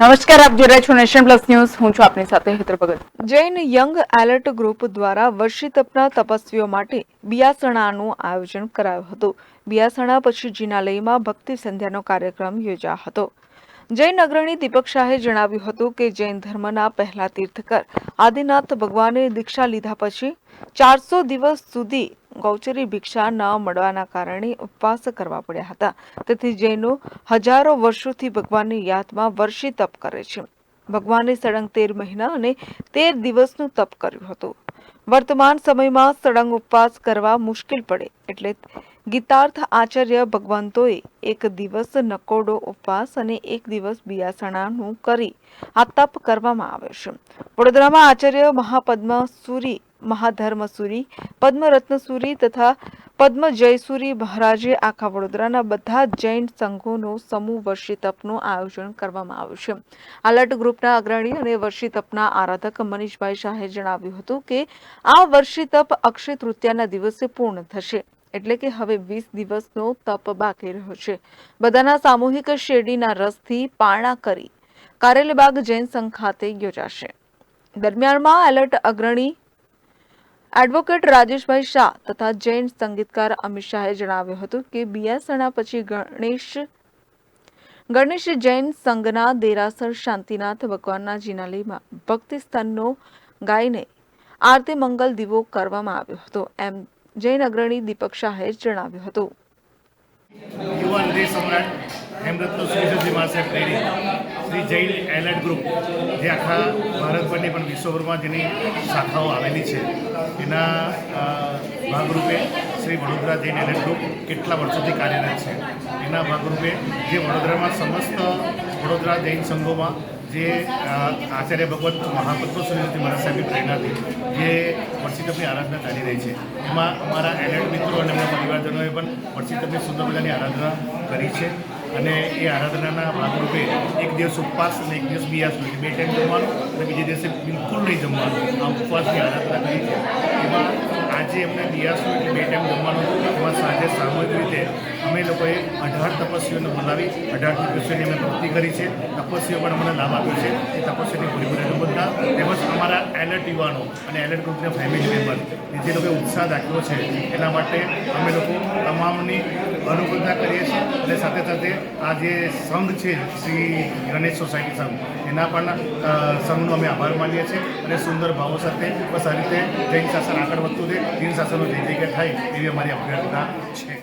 નમસ્કાર, આપ જોઈ રહ્યા છો નેશન પ્લસ ન્યૂઝ. હું છું આપની સાથે Hetal Bhagat. Jain young alert group દ્વારા વર્ષી તપના તપસ્વીઓ માટે બિયાસણાનું આયોજન કરાયું હતું. બિયાસણા પછી જિનાલયમાં ભક્તિ સંધ્યાનો કાર્યક્રમ યોજાયો હતો. જૈન અગ્રણી દીપક શાહે જણાવ્યું હતું કે જૈન ધર્મના પહેલા તીર્થકર આદિનાથ ભગવાને દીક્ષા લીધા પછી ચારસો દિવસ સુધી ગૌચરી ભિક્ષા ન મળવાના કારણે ઉપવાસ કરવા પડ્યા હતા. તેથી જૈનો હજારો વર્ષોથી ભગવાનની યાદમાં વર્ષી તપ કરે છે. ભગવાને સળંગ તેર મહિના અને તેર દિવસનું તપ કર્યું હતું. વર્તમાન સમયમાં સળંગ ઉપવાસ કરવા મુશ્કેલ પડે એટલે ગીતાર્થ આચાર્ય ભગવંતોએ એક દિવસ નકોડો ઉપવાસ અને એક દિવસ બિયાસણાનું કરી આ તપ કરવામાં આવે છે. વડોદરામાં આચાર્ય મહાપદ્મ સુરી મહાધર્મ સુરી પદ્મરત્ન સુરી તથા પદ્મ જયસુરી મહારાજે આખા વડોદરાના બધા જૈન સંઘોનો સમૂહ વર્ષી તપનું આયોજન કરવામાં આવ્યું છે. આલર્ટ ગ્રુપના અગ્રણી અને વર્ષી તપના આરાધક મનીષભાઈ શાહે જણાવ્યું હતું કે આ વર્ષી તપ અક્ષય તૃતીયાના દિવસે પૂર્ણ થશે. એટલે કે હવે વીસ દિવસનો તપ બાકી રહ્યો છે. બધાના સામૂહિક શેરડીના રસથી પારણા કરી કારેલીબાગ જૈન સંઘ ખાતે યોજાશે. દરમિયાનમાં એલર્ટ અગ્રણી એડવોકેટ રાજેશભાઈ શાહ તથા જૈન સંગીતકાર અમિત શાહે જણાવ્યું હતું કે બિયાસણા પછી ગણેશ ગણેશ જૈન સંઘના દેરાસર શાંતિનાથ ભગવાનના જિનાલયમાં ભક્તિ સ્થાનનો ગાઈને આરતી મંગલ દીવો કરવામાં આવ્યો હતો. એમ જૈન અગ્રણી દીપક શાહે જણાવ્યું હતું. યુવા હૃદય સમ્રાટ હેમરત્ન સુરેશજી પ્રેરી. શ્રી જૈન એલર્ટ ગ્રુપ, જે આખા ભારતભરની પણ વિશ્વભરમાં જેની શાખાઓ આવેલી છે, એના ભાગરૂપે શ્રી વડોદરા જૈન એલર્ટ ગ્રુપ કેટલા વર્ષોથી કાર્યરત છે. એના ભાગરૂપે જે વડોદરામાં સમસ્ત વડોદરા જૈન સંઘોમાં જે આચાર્ય ભગવત મહાપત્રો સુરેશજી મહારાજ સાહેબની પ્રેરણાથી જે વર્ષિતપની આરાધના ચાલી રહી છે. એમાં અમારા એલર્ટ મિત્રો અને એમના પરિવારજનોએ પણ વર્ષીતપની સુંદર મજાની આરાધના કરી છે. અને એ આરાધનાના ભાગરૂપે એક દિવસ ઉપવાસ અને એક દિવસ બિયાસ બે ટાઈમ જમવાનું અને બીજે દિવસે બિલકુલ નહીં જમવાનું. આ ઉપવાસની આરાધના કરી છે. એમાં આજે એમને બિયાસનું એટલે બે ટાઈમ જમવાનું. એમાં સાંજે સામૂહિક રીતે અમે લોકોએ અઢાર તપસ્વીઓને બોલાવી અઢાર તપસ્વીઓની અમે ભક્તિ કરી છે. તપસ્વીઓ પણ અમને લાભ આપ્યો છે. એ તપસ્વીની પૂરી અનુબંધતા તેમજ અમારા એલર્ટ યુવાનો અને એલર્ટ ગ્રુપના ફેમિલી મેમ્બર જે લોકોએ ઉત્સાહ દાખવ્યો છે. એના માટે અમે લોકો તમામની અનુકૂળતા કરીએ છીએ અને સાથે સાથે આ જે સંઘ છે શ્રી ગણેશ સોસાયટી સંઘ, એના પણ સંઘનો અમે આભાર માનીએ છીએ અને સુંદર ભાવો સાથે બસ આ રીતે જૈન શાસન આગળ વધતું રહે, જૈન શાસનનો જય જયકાર થાય એવી અમારી અભ્યર્થના છે.